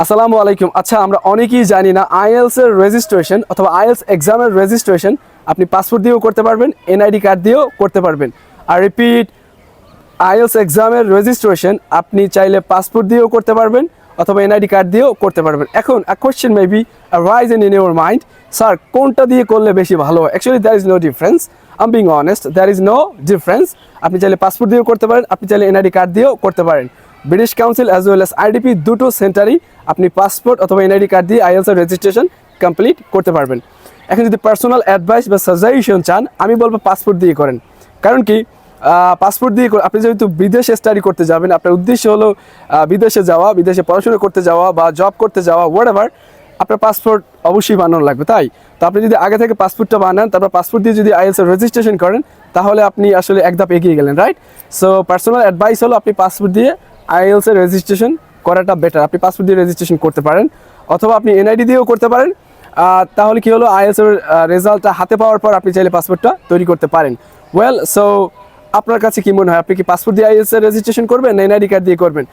আসসালামু আলাইকুম। আচ্ছা আমরা অনেকেই জানি না আইএলস এর রেজিস্ট্রেশন অথবা আইএলস এক্সামের রেজিস্ট্রেশন আপনি পাসপোর্ট দিয়েও করতে পারবেন এনআইডি কার্ড দিয়েও করতে পারবেন। আর রিপিট আইএলস এক্সামের রেজিস্ট্রেশন আপনি চাইলে পাসপোর্ট দিয়েও করতে পারবেন অথবা এনআইডি কার্ড দিয়েও করতে পারবেন। এখন a question maybe rise in in your mind sir কোনটা দিয়ে করলে বেশি ভালো actually there is no difference um being honest there is no difference আপনি চাইলে পাসপোর্ট দিয়েও করতে পারেন, আপনি চাইলে এনআইডি কার্ড দিয়েও করতে পারেন। British council as well as IDP দুটো সেন্টারই আপনি পাসপোর্ট অথবা এনআইডি কার্ড দিয়ে আইএলস এর রেজিস্ট্রেশন কমপ্লিট করতে পারবেন। এখন যদি পার্সোনাল অ্যাডভাইস বা সাজেশন চান, আমি বলব পাসপোর্ট দিয়ে করেন। কারণ কি পাসপোর্ট দিয়ে আপনি যেহেতু বিদেশে স্টাডি করতে যাবেন, আপনার উদ্দেশ্য হলো বিদেশে যাওয়া, বিদেশে পড়াশোনা করতে যাওয়া বা জব করতে যাওয়া হোয়াট এভার আপনার পাসপোর্ট অবশ্যই বানানো লাগবে। তাই? তো আপনি যদি আগে থেকে পাসপোর্টটা বানান, তারপর পাসপোর্ট দিয়ে যদি আইএলস এর রেজিস্ট্রেশন করেন, তাহলে আপনি আসলে এক ধাপ এগিয়ে গেলেন রাইট সো পার্সোনাল অ্যাডভাইস হলো আপনি পাসপোর্ট দিয়ে আইএলস এর রেজিস্ট্রেশন করাটা বেটার আপনি পাসপোর্ট দিয়ে রেজিস্ট্রেশন করতে পারেন, অথবা আপনি এনআইডি দিয়েও করতে পারেন। তাহলে কি হলো? আইএলস এর রেজাল্টটা হাতে পাওয়ার পর আপনি চাইলে পাসপোর্টটা তৈরি করতে পারেন। ওয়েল সো আপনার কাছে কি মনে হয়? আপনি কি পাসপোর্ট দিয়ে আইএলস এর রেজিস্ট্রেশন করবেন না এনআইডি কার্ড দিয়ে করবেন?